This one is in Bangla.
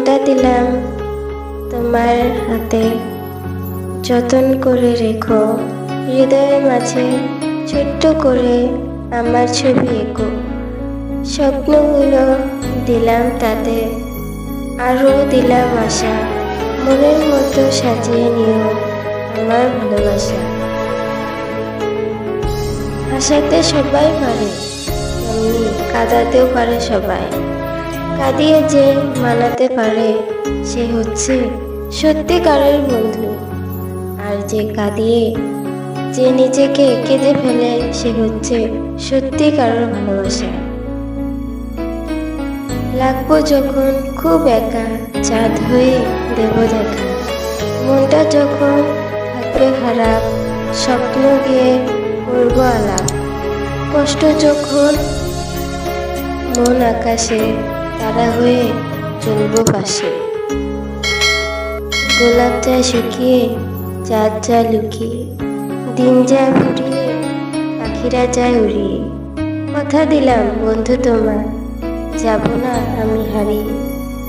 মনটা দিলাম। তোমার হাতে যতন করে রেখো। হৃদয়ের মাঝে ছোট্ট করে আমার ছবি এঁকো। স্বপ্নগুলো দিলাম তাতে আরও দিলাম আশা। মনের মতো সাজিয়ে নিও আমার ভালোবাসা। হাসাতে সবাই পারে, এমনি কাঁদাতেও পারে সবাই। কাঁদিয়ে যে মানাতে পারে, সে হচ্ছে সত্যিকারের বন্ধু। আর যে কাঁদিয়ে যে নিজেকে কেঁদে ফেলে, সে হচ্ছে সত্যিকারের ভালোবাসা। লাগবো যখন খুব একা, চাঁদ হয়ে দেব দেখা। মনটা যখন থাকবে খারাপ, স্বপ্ন দিয়ে করব আলাপ। কষ্ট যখন মন আকাশে তারা হয়ে চলব পাশে। গোলাপ চা শুকিয়ে, চাঁদ যায় লুকিয়ে, দিন যা ফুরিয়ে পাখিরা যায় উড়িয়ে। কথা দিলাম, বন্ধু তোমার, যাব না আমি হারিয়ে।